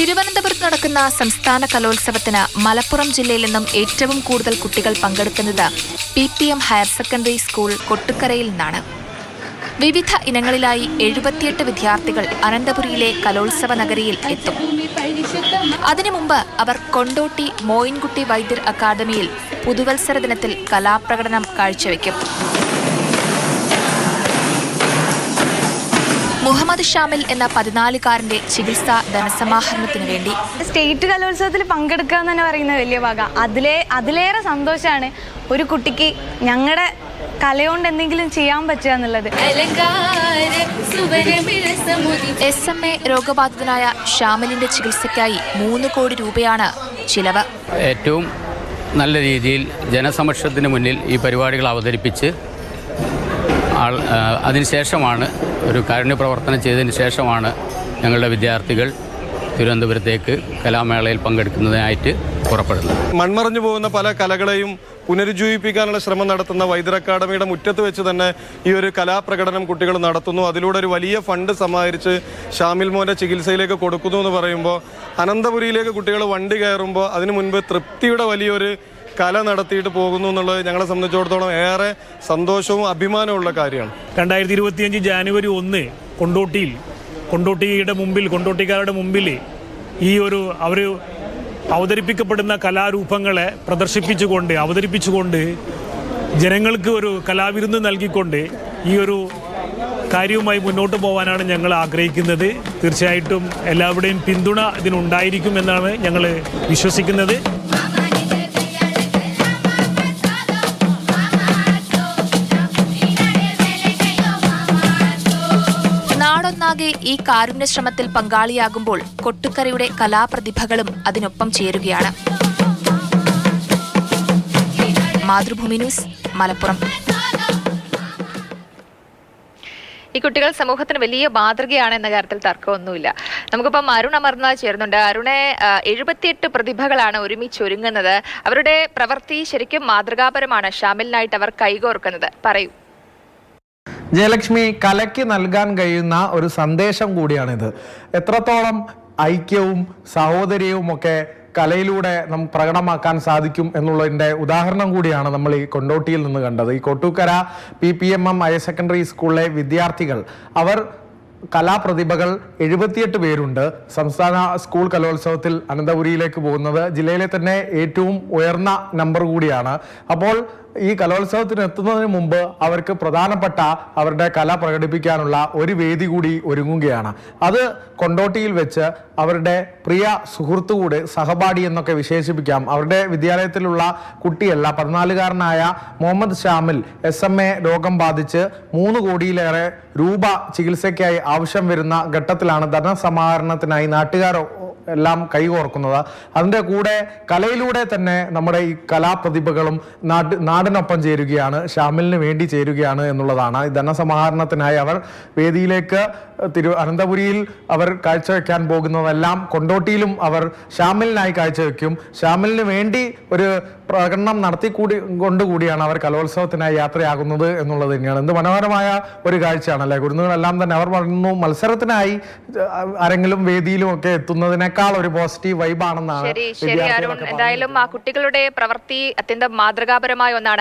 തിരുവനന്തപുരത്ത് നടക്കുന്ന സംസ്ഥാന കലോത്സവത്തിന് മലപ്പുറം ജില്ലയിൽ നിന്നും ഏറ്റവും കൂടുതൽ കുട്ടികൾ പങ്കെടുക്കുന്നത് P P M higher secondary school കൊട്ടുക്കരയിൽ നിന്നാണ്. വിവിധ ഇനങ്ങളിലായി എഴുപത്തിയെട്ട് വിദ്യാർത്ഥികൾ അനന്തപുരിയിലെ കലോത്സവ നഗരിയിൽ എത്തും. അതിനു മുമ്പ് അവർ കൊണ്ടോട്ടി മോയിൻകുട്ടി വൈദ്യർ അക്കാദമിയിൽ പുതുവത്സര ദിനത്തിൽ കലാപ്രകടനം കാഴ്ചവെക്കും. മുഹമ്മദ് ഷാമിൽ എന്ന പതിനാലുകാരന്റെ ചികിത്സാ ധനസമാഹരണത്തിന് വേണ്ടി. സ്റ്റേറ്റ് കലോത്സവത്തിൽ പങ്കെടുക്കുക എന്ന് തന്നെ പറയുന്നത് വലിയ ഭാഗം അതിലേ അതിലേറെ സന്തോഷമാണ് ഒരു കുട്ടിക്ക് ഞങ്ങളുടെ കലയോണ്ട് എന്തെങ്കിലും ചെയ്യാൻ പറ്റുക എന്നുള്ളത്. എസ് എം എ രോഗബാധിതനായ ഷാമിലിന്റെ ചികിത്സയ്ക്കായി മൂന്ന് കോടി രൂപയാണ് ചിലവ്. ഏറ്റവും നല്ല രീതിയിൽ ജനസമക്ഷത്തിന് മുന്നിൽ ഈ പരിപാടികൾ അവതരിപ്പിച്ച് അതിനുശേഷമാണ് ഒരു കാരുണ്യ പ്രവർത്തനം ചെയ്തതിന് ശേഷമാണ് ഞങ്ങളുടെ വിദ്യാർത്ഥികൾ തിരുവനന്തപുരത്തേക്ക് കലാമേളയിൽ പങ്കെടുക്കുന്നതിനായിട്ട് പുറപ്പെടുന്നത്. മൺമറഞ്ഞു പോകുന്ന പല കലകളെയും പുനരുജ്ജീവിപ്പിക്കാനുള്ള ശ്രമം നടത്തുന്ന വൈദ്യ അക്കാദമിയുടെ മുറ്റത്ത് വെച്ച് തന്നെ ഈ ഒരു കലാപ്രകടനം കുട്ടികൾ നടത്തുന്നു. അതിലൂടെ ഒരു വലിയ ഫണ്ട് സമാഹരിച്ച് ഷാമിൽ മോന്റെ ചികിത്സയിലേക്ക് കൊടുക്കുന്നു എന്ന് പറയുമ്പോൾ അനന്തപുരിയിലേക്ക് കുട്ടികൾ വണ്ടി കയറുമ്പോൾ അതിനു മുൻപ് തൃപ്തിയുടെ വലിയൊരു കല നടത്തിയിട്ട് പോകുന്നു എന്നുള്ളത് ഞങ്ങളെ സംബന്ധിച്ചിടത്തോളം ഏറെ സന്തോഷവും അഭിമാനമുള്ള കാര്യമാണ്. രണ്ടായിരത്തി ഇരുപത്തിയഞ്ച് ജാനുവരി ഒന്ന് കൊണ്ടോട്ടിയിൽ കൊണ്ടോട്ടിയുടെ മുമ്പിൽ കൊണ്ടോട്ടിക്കാരുടെ മുമ്പിൽ ഈ ഒരു അവർ അവതരിപ്പിക്കപ്പെടുന്ന കലാരൂപങ്ങളെ പ്രദർശിപ്പിച്ചുകൊണ്ട് അവതരിപ്പിച്ചുകൊണ്ട് ജനങ്ങൾക്ക് ഒരു കലാവിരുന്ന് നൽകിക്കൊണ്ട് ഈ ഒരു കാര്യവുമായി മുന്നോട്ട് പോകാനാണ് ഞങ്ങൾ ആഗ്രഹിക്കുന്നത്. തീർച്ചയായിട്ടും എല്ലാവരുടെയും പിന്തുണ ഇതിനുണ്ടായിരിക്കും എന്നാണ് ഞങ്ങൾ വിശ്വസിക്കുന്നത്. നാടൊന്നാകെ ഈ കാരുണ്യ ശ്രമത്തിൽ പങ്കാളിയാകുമ്പോൾ കൊട്ടുക്കരയുടെ കലാപ്രതിഭകളും അതിനൊപ്പം ചേരുകയാണ്. മാതൃഭൂമി ന്യൂസ് മലപ്പുറം. ഈ കുട്ടികൾ സമൂഹത്തിന് വലിയ മാതൃകയാണ് എന്ന കാര്യത്തിൽ തർക്കമൊന്നുമില്ല. നമുക്കിപ്പം അരുൺ അമർനാഥ് ചേരുന്നുണ്ട്. അരുണെ എഴുപത്തിയെട്ട് പ്രതിഭകളാണ് ഒരുമിച്ച് ഒരുങ്ങുന്നത്. അവരുടെ പ്രവൃത്തി ശരിക്കും മാതൃകാപരമാണ്. ഷാമിലിനായിട്ട് അവർ കൈകോർക്കുന്നത്. പറയൂ. ജയലക്ഷ്മി കലയ്ക്ക് നൽകാൻ കഴിയുന്ന ഒരു സന്ദേശം കൂടിയാണിത്. എത്രത്തോളം ഐക്യവും സഹോദര്യവും ഒക്കെ കലയിലൂടെ നമുക്ക് പ്രകടമാക്കാൻ സാധിക്കും എന്നുള്ളതിന്റെ ഉദാഹരണം കൂടിയാണ് നമ്മൾ ഈ കൊണ്ടോട്ടിയിൽ നിന്ന് കണ്ടത്. ഈ Kottukkara P P M M higher secondary സ്കൂളിലെ വിദ്യാർത്ഥികൾ അവർ കലാപ്രതിഭകൾ എഴുപത്തിയെട്ട് പേരുണ്ട്. സംസ്ഥാന സ്കൂൾ കലോത്സവത്തിൽ അനന്തപുരിയിലേക്ക് പോകുന്നത് ജില്ലയിലെ തന്നെ ഏറ്റവും ഉയർന്ന നമ്പർ കൂടിയാണ്. അപ്പോൾ ഈ കലോത്സവത്തിന് എത്തുന്നതിന് മുമ്പ് അവർക്ക് പ്രധാനപ്പെട്ട അവരുടെ കല പ്രകടിപ്പിക്കാനുള്ള ഒരു വേദി കൂടി ഒരുങ്ങുകയാണ്. അത് കൊണ്ടോട്ടിയിൽ വെച്ച് അവരുടെ പ്രിയ സുഹൃത്തു കൂടെ സഹപാഠി എന്നൊക്കെ വിശേഷിപ്പിക്കാം. അവരുടെ വിദ്യാലയത്തിലുള്ള കുട്ടിയല്ല പതിനാലുകാരനായ Muhammad Shamil S M A രോഗം ബാധിച്ച് മൂന്ന് കോടിയിലേറെ രൂപ ചികിത്സയ്ക്കായി ആവശ്യം വരുന്ന ഘട്ടത്തിലാണ് ധനസമാഹരണത്തിനായി നാട്ടുകാർ എല്ലാം കൈകോർക്കുന്നത്. അതിന്റെ കൂടെ കലയിലൂടെ തന്നെ നമ്മുടെ ഈ കലാപ്രതിഭകളും നാട് നാടിനൊപ്പം ചേരുകയാണ് ഷാമിലിന് വേണ്ടി ചേരുകയാണ് എന്നുള്ളതാണ്. ധനസമാഹരണത്തിനായി അവർ വേദിയിലേക്ക് തിരു അനന്തപുരിയിൽ അവർ കാഴ്ചവെക്കാൻ പോകുന്നതെല്ലാം കൊണ്ടോട്ടിയിലും അവർ ഷാമിലിനായി കാഴ്ചവെക്കും. ഷാമിലിന് വേണ്ടി ഒരു പ്രകടനം നടത്തി കൂടി കൊണ്ടുകൂടിയാണ് അവർ കലോത്സവത്തിനായി യാത്രയാകുന്നത് എന്നുള്ളത് തന്നെയാണ്. എന്ത് മനോഹരമായ ഒരു കാഴ്ചയാണല്ലേ. കുരുന്നുകളെല്ലാം തന്നെ അവർ പറഞ്ഞു മത്സരത്തിനായി ആരെങ്കിലും വേദിയിലും ഒക്കെ എത്തുന്നതിനേക്കാൾ ഒരു പോസിറ്റീവ് വൈബാണെന്നാണ് ശരി ശരി അരുൺ. എന്തായാലും ആ കുട്ടികളുടെ പ്രവൃത്തി അത്യന്തം മാതൃകാപരമായ ഒന്നാണ്.